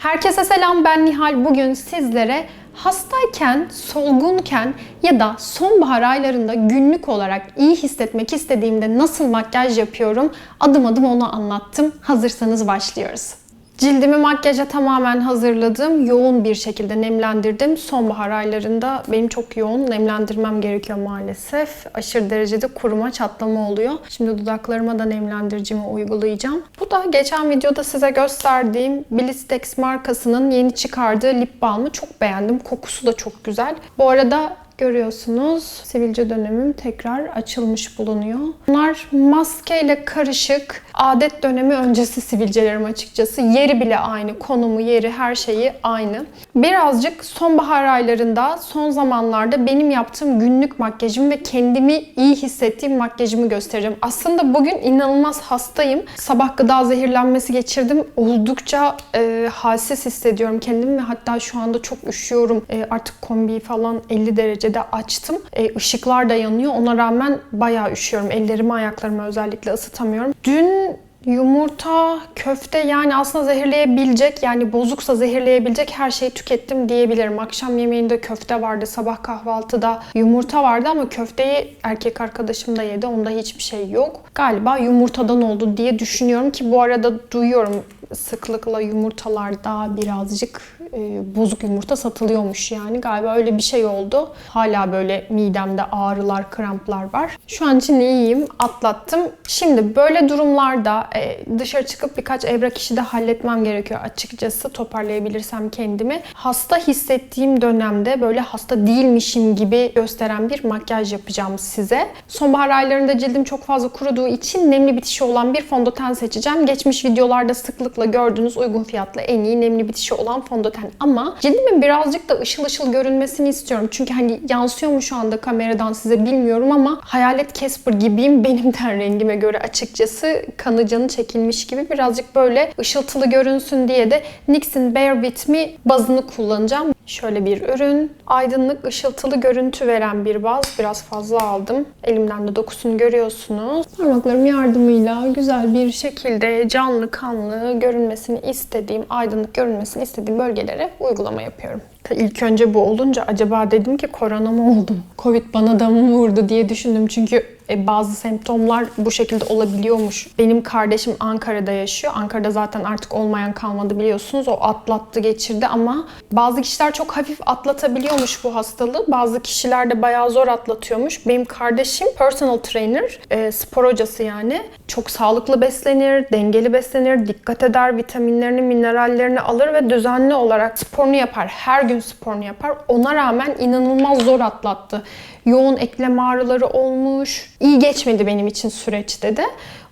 Herkese selam ben Nihal. Bugün sizlere hastayken, solgunken ya da sonbahar aylarında günlük olarak iyi hissetmek istediğimde nasıl makyaj yapıyorum adım adım onu anlattım. Hazırsanız başlıyoruz. Cildimi makyaja tamamen hazırladım. Yoğun bir şekilde nemlendirdim. Sonbahar aylarında benim çok yoğun nemlendirmem gerekiyor maalesef. Aşırı derecede kuruma, çatlama oluyor. Şimdi dudaklarıma da nemlendiricimi uygulayacağım. Bu da geçen videoda size gösterdiğim Blistex markasının yeni çıkardığı lip balmı. Çok beğendim. Kokusu da çok güzel. Bu arada görüyorsunuz sivilce dönemim tekrar açılmış bulunuyor. Bunlar maskeyle karışık adet dönemi öncesi sivilcelerim açıkçası. Yeri bile aynı, konumu, yeri, her şeyi aynı. Birazcık sonbahar aylarında, son zamanlarda benim yaptığım günlük makyajım ve kendimi iyi hissettiğim makyajımı göstereceğim. Aslında bugün inanılmaz hastayım. Sabah gıda zehirlenmesi geçirdim. Oldukça e, halsiz hissediyorum kendimi ve hatta şu anda çok üşüyorum. E, artık kombiyi falan 50 derecede açtım. E, ışıklar da yanıyor. Ona rağmen bayağı üşüyorum. Ellerimi, ayaklarımı özellikle ısıtamıyorum. Dün Yumurta, köfte yani aslında zehirleyebilecek yani bozuksa zehirleyebilecek her şeyi tükettim diyebilirim. Akşam yemeğinde köfte vardı, sabah kahvaltıda yumurta vardı ama köfteyi erkek arkadaşım da yedi. Onda hiçbir şey yok. Galiba yumurtadan oldu diye düşünüyorum ki bu arada duyuyorum sıklıkla yumurtalarda birazcık e, bozuk yumurta satılıyormuş yani. Galiba öyle bir şey oldu. Hala böyle midemde ağrılar, kramplar var. Şu an için iyiyim, atlattım. Şimdi böyle durumlarda e, dışarı çıkıp birkaç evrak işi de halletmem gerekiyor açıkçası toparlayabilirsem kendimi. Hasta hissettiğim dönemde böyle hasta değilmişim gibi gösteren bir makyaj yapacağım size. Sonbahar aylarında cildim çok fazla kuruduğu için nemli bitişi olan bir fondöten seçeceğim. Geçmiş videolarda sıklıkla gördüğünüz uygun fiyatlı en iyi nemli bitişi olan fondöten ama cildimin birazcık da ışıl ışıl görünmesini istiyorum. Çünkü hani yansıyor mu şu anda kameradan size bilmiyorum ama hayalet Casper gibiyim benim ten rengime göre açıkçası kanı canı çekilmiş gibi birazcık böyle ışıltılı görünsün diye de NYX'in Bare With Me bazını kullanacağım. Şöyle bir ürün. Aydınlık, ışıltılı görüntü veren bir baz. Biraz fazla aldım. Elimden de dokusunu görüyorsunuz. Parmaklarım yardımıyla güzel bir şekilde canlı kanlı görünmesini istediğim, aydınlık görünmesini istediğim bölgelere uygulama yapıyorum. İlk önce bu olunca acaba dedim ki korona mı oldum? Covid bana da mı vurdu diye düşündüm. Çünkü e, bazı semptomlar bu şekilde olabiliyormuş. Benim kardeşim Ankara'da yaşıyor. Ankara'da zaten artık olmayan kalmadı biliyorsunuz. O atlattı geçirdi ama bazı kişiler çok hafif atlatabiliyormuş bu hastalığı. Bazı kişiler de bayağı zor atlatıyormuş. Benim kardeşim personal trainer, e, spor hocası yani. Çok sağlıklı beslenir, dengeli beslenir, dikkat eder, vitaminlerini, minerallerini alır ve düzenli olarak sporunu yapar. Her gün sporunu yapar. Ona rağmen inanılmaz zor atlattı. Yoğun eklem ağrıları olmuş. İyi geçmedi benim için süreç dedi.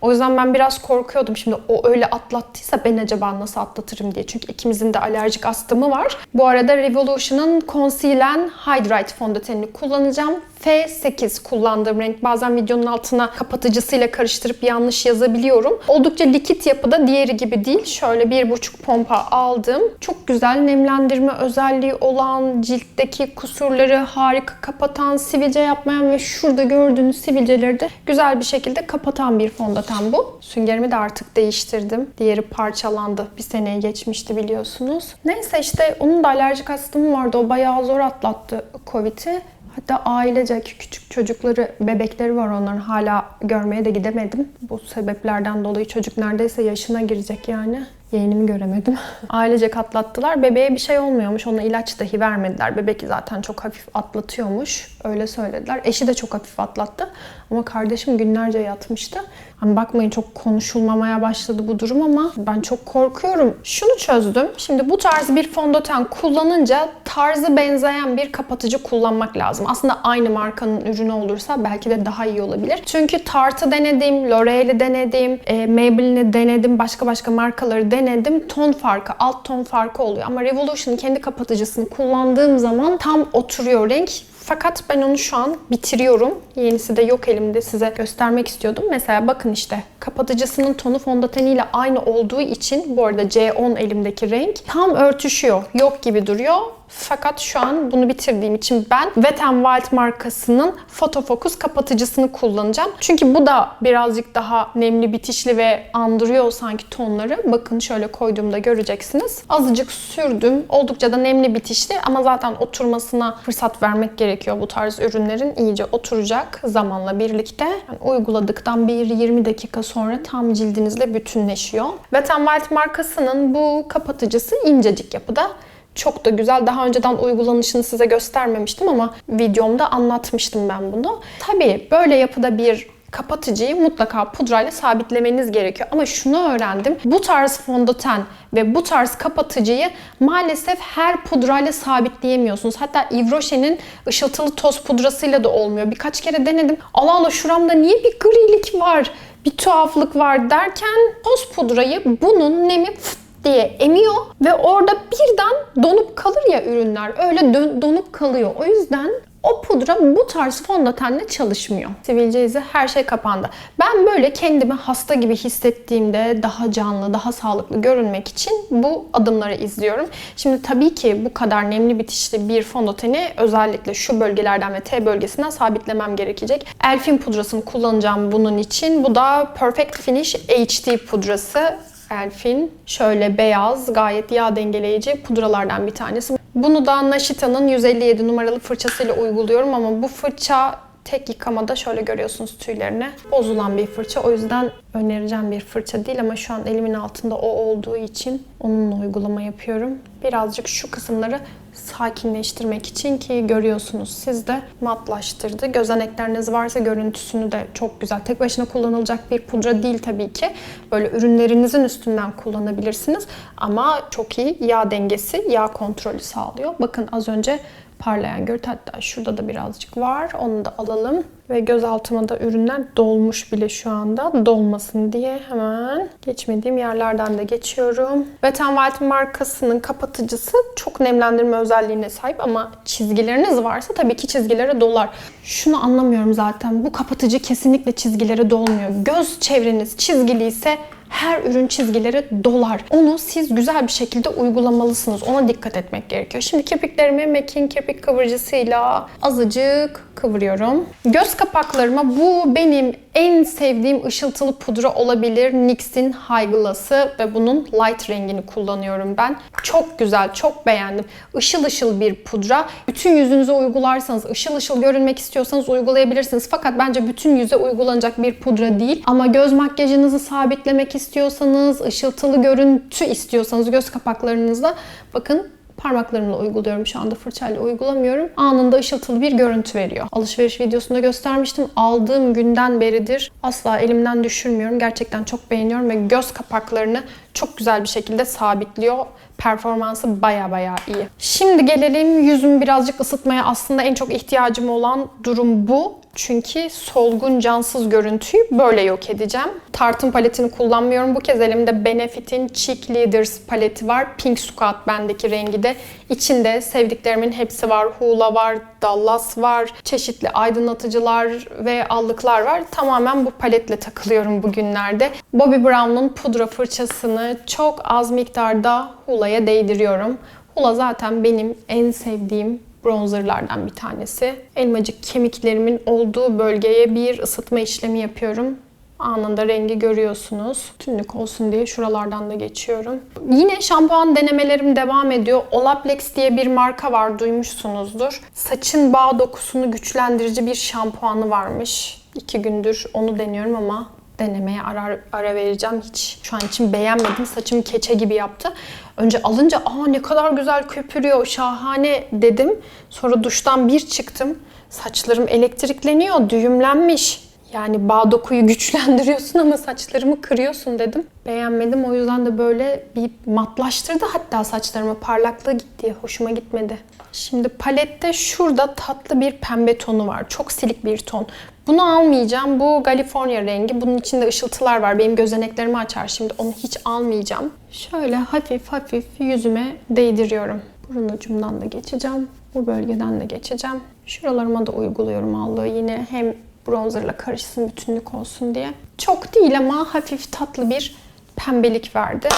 O yüzden ben biraz korkuyordum. Şimdi o öyle atlattıysa ben acaba nasıl atlatırım diye. Çünkü ikimizin de alerjik astımı var. Bu arada Revolution'ın Conceal and Hydrate fondötenini kullanacağım. F8 kullandığım renk. Bazen videonun altına kapatıcısıyla karıştırıp yanlış yazabiliyorum. Oldukça likit yapıda diğeri gibi değil. Şöyle bir buçuk pompa aldım. Çok güzel nemlendirme özelliği olan, ciltteki kusurları harika kapatan, sivilce yapmayan ve şurada gördüğünüz sivilceleri de güzel bir şekilde kapatan bir fondöten bu. Süngerimi de artık değiştirdim. Diğeri parçalandı. Bir seneye geçmişti biliyorsunuz. Neyse işte onun da alerjik astımı vardı. O bayağı zor atlattı Covid'i. Hatta ailecek küçük çocukları, bebekleri var onların. Hala görmeye de gidemedim. Bu sebeplerden dolayı çocuk neredeyse yaşına girecek yani. Yeğenimi göremedim. Ailecek atlattılar. Bebeğe bir şey olmuyormuş. Ona ilaç dahi vermediler. Bebek zaten çok hafif atlatıyormuş. Öyle söylediler. Eşi de çok hafif atlattı. Ama kardeşim günlerce yatmıştı. Hani bakmayın çok konuşulmamaya başladı bu durum ama ben çok korkuyorum. Şunu çözdüm. Şimdi bu tarz bir fondöten kullanınca tarzı benzeyen bir kapatıcı kullanmak lazım. Aslında aynı markanın ürünü olursa belki de daha iyi olabilir. Çünkü Tarte'ı denedim, L'Oreal'i denedim, e, Maybelline'i denedim, başka başka markaları denedim. Ton farkı, alt ton farkı oluyor. Ama Revolution'ın kendi kapatıcısını kullandığım zaman tam oturuyor renk Fakat ben onu şu an bitiriyorum. Yenisi de yok elimde size göstermek istiyordum. Mesela bakın işte kapatıcısının tonu fondöteniyle aynı olduğu için bu arada C10 elimdeki renk tam örtüşüyor. Yok gibi duruyor. Fakat şu an bunu bitirdiğim için ben Wet n Wild markasının Photo Focus kapatıcısını kullanacağım. Çünkü bu da birazcık daha nemli bitişli ve andırıyor sanki tonları. Bakın şöyle koyduğumda göreceksiniz. Azıcık sürdüm. Oldukça da nemli bitişli ama zaten oturmasına fırsat vermek gerekiyor bu tarz ürünlerin. iyice oturacak zamanla birlikte. Yani uyguladıktan bir 20 dakika sonra tam cildinizle bütünleşiyor. Wet n Wild markasının bu kapatıcısı incecik yapıda. Çok da güzel. Daha önceden uygulanışını size göstermemiştim ama videomda anlatmıştım ben bunu. Tabii böyle yapıda bir kapatıcıyı mutlaka pudrayla sabitlemeniz gerekiyor. Ama şunu öğrendim. Bu tarz fondöten ve bu tarz kapatıcıyı maalesef her pudrayla sabitleyemiyorsunuz. Hatta Yves Rocher'in ışıltılı toz pudrasıyla da olmuyor. Birkaç kere denedim. Allah Allah şuramda niye bir grilik var? Bir tuhaflık var derken toz pudrayı bunun nemi fıt diye emiyor ve orada birden donup kalır ya ürünler. Öyle donup kalıyor. O yüzden o pudra bu tarz fondötenle çalışmıyor. Sivilce izi her şey kapandı. Ben böyle kendimi hasta gibi hissettiğimde daha canlı, daha sağlıklı görünmek için bu adımları izliyorum. Şimdi tabii ki bu kadar nemli bitişli bir fondöteni özellikle şu bölgelerden ve T bölgesinden sabitlemem gerekecek. Elfin pudrasını kullanacağım bunun için. Bu da Perfect Finish HD pudrası. Elfin şöyle beyaz, gayet yağ dengeleyici pudralardan bir tanesi. Bunu da Nashita'nın 157 numaralı fırçasıyla uyguluyorum ama bu fırça tek yıkamada şöyle görüyorsunuz tüylerini. Bozulan bir fırça. O yüzden önereceğim bir fırça değil ama şu an elimin altında o olduğu için onunla uygulama yapıyorum. Birazcık şu kısımları sakinleştirmek için ki görüyorsunuz siz de matlaştırdı. Gözenekleriniz varsa görüntüsünü de çok güzel. Tek başına kullanılacak bir pudra değil tabii ki. Böyle ürünlerinizin üstünden kullanabilirsiniz. Ama çok iyi yağ dengesi, yağ kontrolü sağlıyor. Bakın az önce parlayan görüntü hatta şurada da birazcık var. Onu da alalım. Ve göz altıma da ürünler dolmuş bile şu anda. Dolmasın diye hemen geçmediğim yerlerden de geçiyorum. Wet n Wild markasının kapatıcısı çok nemlendirme özelliğine sahip ama çizgileriniz varsa tabii ki çizgilere dolar. Şunu anlamıyorum zaten. Bu kapatıcı kesinlikle çizgilere dolmuyor. Göz çevreniz çizgiliyse her ürün çizgileri dolar. Onu siz güzel bir şekilde uygulamalısınız. Ona dikkat etmek gerekiyor. Şimdi kirpiklerimi MAC'in kirpik kıvırıcısıyla azıcık kıvırıyorum. Göz kapaklarıma bu benim en sevdiğim ışıltılı pudra olabilir. NYX'in High Gloss'ı ve bunun light rengini kullanıyorum ben. Çok güzel, çok beğendim. Işıl ışıl bir pudra. Bütün yüzünüze uygularsanız, ışıl ışıl görünmek istiyorsanız uygulayabilirsiniz. Fakat bence bütün yüze uygulanacak bir pudra değil. Ama göz makyajınızı sabitlemek istiyorsanız, ışıltılı görüntü istiyorsanız göz kapaklarınızda bakın parmaklarımla uyguluyorum şu anda fırçayla uygulamıyorum. Anında ışıltılı bir görüntü veriyor. Alışveriş videosunda göstermiştim. Aldığım günden beridir asla elimden düşürmüyorum. Gerçekten çok beğeniyorum ve göz kapaklarını çok güzel bir şekilde sabitliyor. Performansı baya baya iyi. Şimdi gelelim yüzümü birazcık ısıtmaya. Aslında en çok ihtiyacım olan durum bu. Çünkü solgun cansız görüntüyü böyle yok edeceğim. Tartın paletini kullanmıyorum. Bu kez elimde Benefit'in Cheek Leaders paleti var. Pink Squat bendeki rengi de. İçinde sevdiklerimin hepsi var. Hula var, Dallas var, çeşitli aydınlatıcılar ve allıklar var. Tamamen bu paletle takılıyorum bugünlerde. Bobbi Brown'un pudra fırçasını çok az miktarda Hula'ya değdiriyorum. Hula zaten benim en sevdiğim bronzerlardan bir tanesi. Elmacık kemiklerimin olduğu bölgeye bir ısıtma işlemi yapıyorum. Anında rengi görüyorsunuz. Tünlük olsun diye şuralardan da geçiyorum. Yine şampuan denemelerim devam ediyor. Olaplex diye bir marka var duymuşsunuzdur. Saçın bağ dokusunu güçlendirici bir şampuanı varmış. İki gündür onu deniyorum ama denemeye ara, ara vereceğim. Hiç şu an için beğenmedim. Saçım keçe gibi yaptı. Önce alınca aa ne kadar güzel köpürüyor, şahane dedim. Sonra duştan bir çıktım. Saçlarım elektrikleniyor, düğümlenmiş. Yani bağ dokuyu güçlendiriyorsun ama saçlarımı kırıyorsun dedim. Beğenmedim o yüzden de böyle bir matlaştırdı hatta saçlarımı parlaklığı gitti. Hoşuma gitmedi. Şimdi palette şurada tatlı bir pembe tonu var. Çok silik bir ton. Bunu almayacağım. Bu California rengi. Bunun içinde ışıltılar var. Benim gözeneklerimi açar şimdi. Onu hiç almayacağım. Şöyle hafif hafif yüzüme değdiriyorum. Burun ucumdan da geçeceğim. Bu bölgeden de geçeceğim. Şuralarıma da uyguluyorum allığı yine hem bronzerla karışsın bütünlük olsun diye. Çok değil ama hafif tatlı bir pembelik verdi.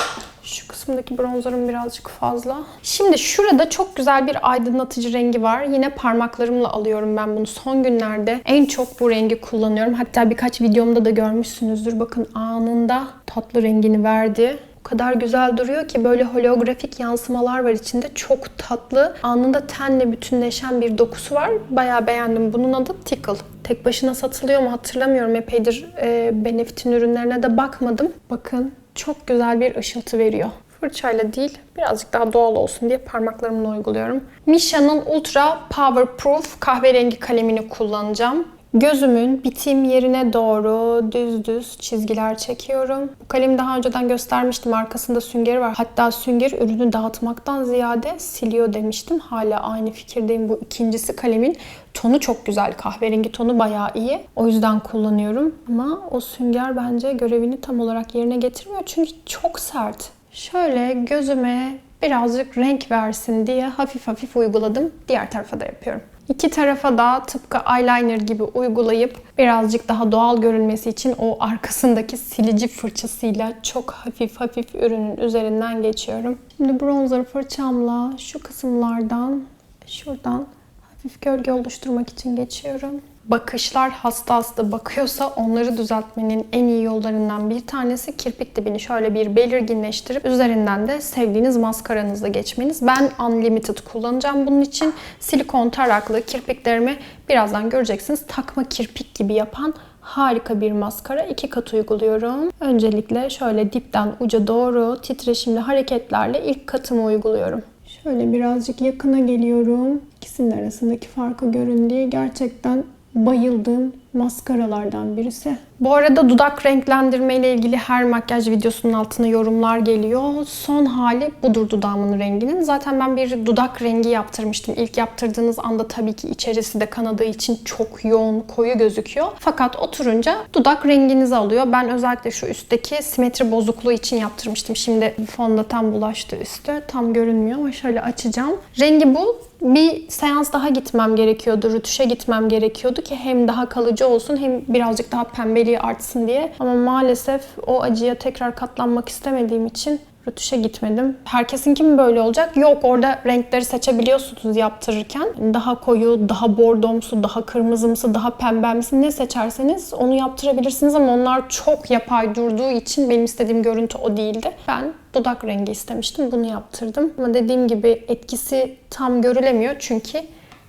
Şu kısımdaki bronzerim birazcık fazla. Şimdi şurada çok güzel bir aydınlatıcı rengi var. Yine parmaklarımla alıyorum ben bunu. Son günlerde en çok bu rengi kullanıyorum. Hatta birkaç videomda da görmüşsünüzdür. Bakın anında tatlı rengini verdi. O kadar güzel duruyor ki böyle holografik yansımalar var içinde. Çok tatlı. Anında tenle bütünleşen bir dokusu var. Bayağı beğendim. Bunun adı Tickle. Tek başına satılıyor mu hatırlamıyorum. Epeydir e, Benefit'in ürünlerine de bakmadım. Bakın çok güzel bir ışıltı veriyor. Fırçayla değil, birazcık daha doğal olsun diye parmaklarımla uyguluyorum. Misha'nın Ultra Powerproof kahverengi kalemini kullanacağım. Gözümün bitim yerine doğru düz düz çizgiler çekiyorum. Bu kalemi daha önceden göstermiştim. Arkasında süngeri var. Hatta sünger ürünü dağıtmaktan ziyade siliyor demiştim. Hala aynı fikirdeyim. Bu ikincisi kalemin tonu çok güzel. Kahverengi tonu bayağı iyi. O yüzden kullanıyorum. Ama o sünger bence görevini tam olarak yerine getirmiyor. Çünkü çok sert. Şöyle gözüme birazcık renk versin diye hafif hafif uyguladım. Diğer tarafa da yapıyorum. İki tarafa da tıpkı eyeliner gibi uygulayıp birazcık daha doğal görünmesi için o arkasındaki silici fırçasıyla çok hafif hafif ürünün üzerinden geçiyorum. Şimdi bronzer fırçamla şu kısımlardan şuradan hafif gölge oluşturmak için geçiyorum. Bakışlar hasta hasta bakıyorsa onları düzeltmenin en iyi yollarından bir tanesi kirpik dibini şöyle bir belirginleştirip üzerinden de sevdiğiniz maskaranızla geçmeniz. Ben Unlimited kullanacağım bunun için. Silikon taraklı kirpiklerimi birazdan göreceksiniz. Takma kirpik gibi yapan harika bir maskara. iki kat uyguluyorum. Öncelikle şöyle dipten uca doğru titreşimli hareketlerle ilk katımı uyguluyorum. Şöyle birazcık yakına geliyorum. İkisinin arasındaki farkı görün diye gerçekten bayıldığım maskaralardan birisi. Bu arada dudak renklendirme ile ilgili her makyaj videosunun altına yorumlar geliyor. Son hali budur dudağımın renginin. Zaten ben bir dudak rengi yaptırmıştım. İlk yaptırdığınız anda tabii ki içerisi de kanadığı için çok yoğun, koyu gözüküyor. Fakat oturunca dudak renginizi alıyor. Ben özellikle şu üstteki simetri bozukluğu için yaptırmıştım. Şimdi fondöten bulaştı üstü. Tam görünmüyor ama şöyle açacağım. Rengi bu bir seans daha gitmem gerekiyordu. Rütüşe gitmem gerekiyordu ki hem daha kalıcı olsun hem birazcık daha pembeliği artsın diye. Ama maalesef o acıya tekrar katlanmak istemediğim için rötuşa gitmedim. Herkesinki mi böyle olacak? Yok orada renkleri seçebiliyorsunuz yaptırırken. Daha koyu, daha bordomsu, daha kırmızımsı, daha pembemsi ne seçerseniz onu yaptırabilirsiniz ama onlar çok yapay durduğu için benim istediğim görüntü o değildi. Ben dudak rengi istemiştim. Bunu yaptırdım. Ama dediğim gibi etkisi tam görülemiyor çünkü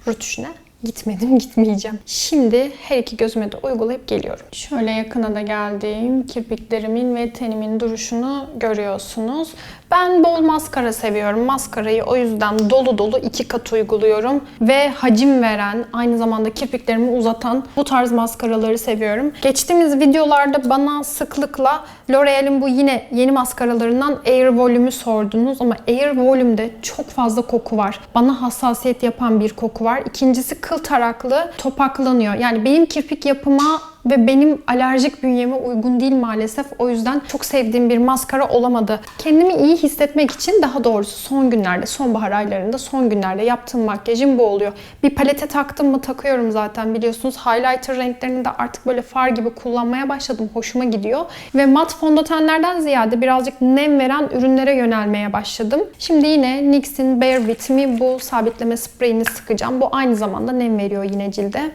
rötuşuna gitmedim, gitmeyeceğim. Şimdi her iki gözüme de uygulayıp geliyorum. Şöyle yakına da geldim. Kirpiklerimin ve tenimin duruşunu görüyorsunuz. Ben bol maskara seviyorum. Maskarayı o yüzden dolu dolu iki kat uyguluyorum. Ve hacim veren, aynı zamanda kirpiklerimi uzatan bu tarz maskaraları seviyorum. Geçtiğimiz videolarda bana sıklıkla L'Oreal'in bu yine yeni maskaralarından Air Volume'ü sordunuz ama Air Volume'de çok fazla koku var. Bana hassasiyet yapan bir koku var. İkincisi kıl taraklı topaklanıyor. Yani benim kirpik yapıma ve benim alerjik bünyeme uygun değil maalesef. O yüzden çok sevdiğim bir maskara olamadı. Kendimi iyi hissetmek için daha doğrusu son günlerde, sonbahar aylarında son günlerde yaptığım makyajım bu oluyor. Bir palete taktım mı takıyorum zaten biliyorsunuz. Highlighter renklerini de artık böyle far gibi kullanmaya başladım. Hoşuma gidiyor. Ve mat fondötenlerden ziyade birazcık nem veren ürünlere yönelmeye başladım. Şimdi yine NYX'in Bare With Me bu sabitleme spreyini sıkacağım. Bu aynı zamanda nem veriyor yine cilde.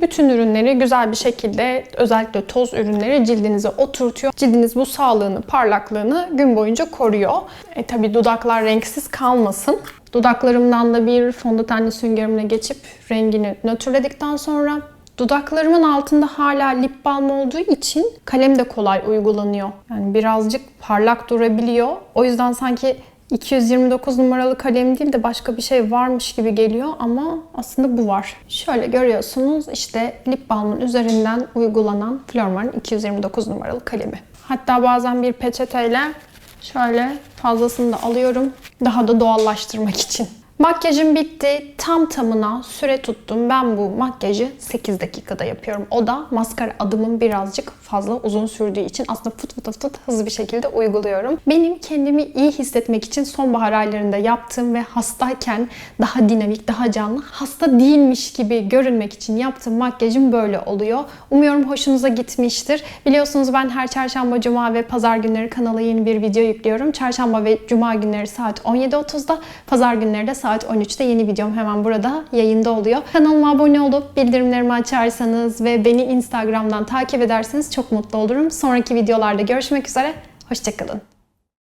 Bütün ürünleri güzel bir şekilde özellikle toz ürünleri cildinize oturtuyor. Cildiniz bu sağlığını, parlaklığını gün boyunca koruyor. E tabi dudaklar renksiz kalmasın. Dudaklarımdan da bir fondötenli süngerimle geçip rengini nötrledikten sonra Dudaklarımın altında hala lip balm olduğu için kalem de kolay uygulanıyor. Yani birazcık parlak durabiliyor. O yüzden sanki 229 numaralı kalem değil de başka bir şey varmış gibi geliyor ama aslında bu var. Şöyle görüyorsunuz işte lip balmın üzerinden uygulanan Flormar'ın 229 numaralı kalemi. Hatta bazen bir peçeteyle şöyle fazlasını da alıyorum daha da doğallaştırmak için. Makyajım bitti. Tam tamına süre tuttum. Ben bu makyajı 8 dakikada yapıyorum. O da maskara adımın birazcık fazla uzun sürdüğü için aslında fıt fıt fıt hızlı bir şekilde uyguluyorum. Benim kendimi iyi hissetmek için sonbahar aylarında yaptığım ve hastayken daha dinamik, daha canlı, hasta değilmiş gibi görünmek için yaptığım makyajım böyle oluyor. Umuyorum hoşunuza gitmiştir. Biliyorsunuz ben her çarşamba, cuma ve pazar günleri kanala yeni bir video yüklüyorum. Çarşamba ve cuma günleri saat 17.30'da, pazar günleri de saat 13'te yeni videom hemen burada yayında oluyor. Kanalıma abone olup bildirimlerimi açarsanız ve beni Instagram'dan takip ederseniz çok mutlu olurum. Sonraki videolarda görüşmek üzere. Hoşçakalın.